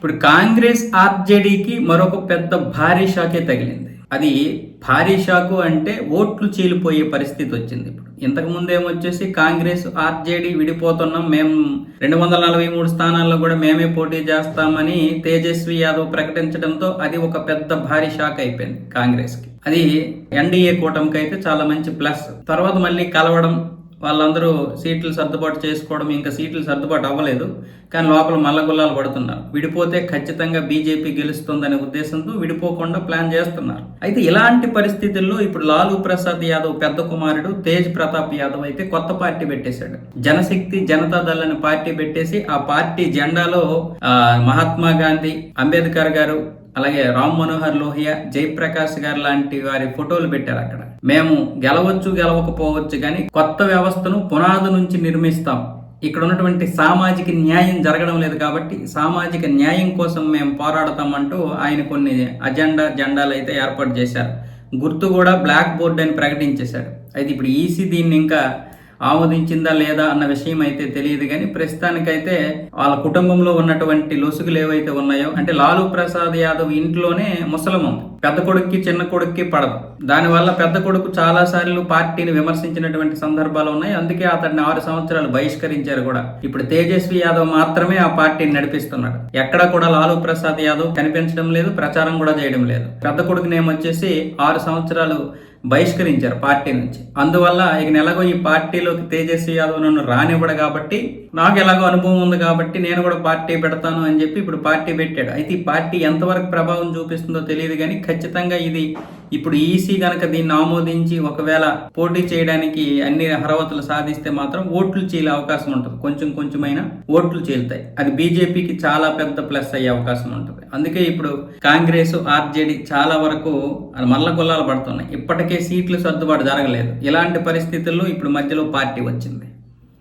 ఇప్పుడు కాంగ్రెస్ ఆర్జేడీకి మరొక పెద్ద భారీ షాకే తగిలింది. అది భారీ షాకు అంటే ఓట్లు చీలిపోయే పరిస్థితి వచ్చింది ఇప్పుడు. ఇంతకు ఏమొచ్చేసి కాంగ్రెస్ ఆర్జేడీ విడిపోతున్నాం మేము రెండు వందల నలభై మూడు స్థానాల్లో కూడా మేమే పోటీ చేస్తామని తేజస్వి యాదవ్ ప్రకటించడంతో అది ఒక పెద్ద భారీ షాక్ అయిపోయింది కాంగ్రెస్కి. అది ఎన్డీఏ కూటమికి అయితే చాలా మంచి ప్లస్. తర్వాత మళ్ళీ కలవడం వాళ్ళందరూ సీట్లు సర్దుబాటు చేసుకోవడం ఇంకా సీట్లు సర్దుబాటు అవ్వలేదు. కానీ లోపల మల్లగుల్లాలు పడుతున్నారు. విడిపోతే ఖచ్చితంగా బీజేపీ గెలుస్తుందనే ఉద్దేశంతో విడిపోకుండా ప్లాన్ చేస్తున్నారు. అయితే ఇలాంటి పరిస్థితుల్లో ఇప్పుడు లాలూ ప్రసాద్ యాదవ్ పెద్ద కుమారుడు తేజ్ ప్రతాప్ యాదవ్ అయితే కొత్త పార్టీ పెట్టేశాడు. జనశక్తి జనతాదళ్ అనే పార్టీ పెట్టేసి ఆ పార్టీ జెండాలో మహాత్మా గాంధీ అంబేద్కర్ గారు అలాగే రామ్ మనోహర్ లోహియా జయప్రకాష్ గారు లాంటి వారి ఫోటోలు పెట్టారు అక్కడ. మేము గెలవచ్చు గెలవకపోవచ్చు కానీ కొత్త వ్యవస్థను పునాది నుంచి నిర్మిస్తాం. ఇక్కడ ఉన్నటువంటి సామాజిక న్యాయం జరగడం లేదు కాబట్టి సామాజిక న్యాయం కోసం మేము పోరాడతామంటూ ఆయన కొన్ని అజెండా జెండాలు అయితే ఏర్పాటు చేశారు. గుర్తు కూడా బ్లాక్ బోర్డ్ అని ప్రకటించేశాడు. అయితే ఇప్పుడు ఈసీ దీన్ని ఇంకా ఆమోదించిందా లేదా అన్న విషయం అయితే తెలియదు కానీ ప్రస్తుతానికైతే వాళ్ళ కుటుంబంలో ఉన్నటువంటి లొసుగులు ఏవైతే ఉన్నాయో అంటే లాలూ ప్రసాద్ యాదవ్ ఇంట్లోనే ముసలం ఉంది. పెద్ద కొడుక్కి చిన్న కొడుక్కి పడదు. దానివల్ల పెద్ద కొడుకు చాలా సార్లు పార్టీని విమర్శించినటువంటి సందర్భాలు ఉన్నాయి. అందుకే అతన్ని ఆరు సంవత్సరాలు బహిష్కరించారు కూడా. ఇప్పుడు తేజస్వి యాదవ్ మాత్రమే ఆ పార్టీని నడిపిస్తున్నాడు. ఎక్కడ కూడా లాలూ ప్రసాద్ యాదవ్ కనిపించడం లేదు ప్రచారం కూడా చేయడం లేదు. పెద్ద కొడుకుని ఏమొచ్చేసి ఆరు సంవత్సరాలు బహిష్కరించారు పార్టీ నుంచి. అందువల్ల ఇక నెలగో ఈ పార్టీలోకి తేజస్వి యాదవ్ నన్ను రానివ్వడు కాబట్టి నాకు ఎలాగో అనుభవం ఉంది కాబట్టి నేను కూడా పార్టీ పెడతాను అని చెప్పి ఇప్పుడు పార్టీ పెట్టాడు. అయితే ఈ పార్టీ ఎంతవరకు ప్రభావం చూపిస్తుందో తెలియదు కానీ ఖచ్చితంగా ఇది ఇప్పుడు ఈసీ కనుక దీన్ని ఆమోదించి ఒకవేళ పోటీ చేయడానికి అన్ని అర్హతలు సాధిస్తే మాత్రం ఓట్లు చీలే అవకాశం ఉంటుంది. కొంచెం కొంచెమైనా ఓట్లు చీలుతాయి. అది బీజేపీకి చాలా పెద్ద ప్లస్ అయ్యే అవకాశం ఉంటుంది. అందుకే ఇప్పుడు కాంగ్రెస్ ఆర్జేడీ చాలా వరకు మల్ల గొల్లాలు పడుతున్నాయి. ఇప్పటికే సీట్లు సర్దుబాటు జరగలేదు. ఇలాంటి పరిస్థితుల్లో ఇప్పుడు మధ్యలో పార్టీ వచ్చింది.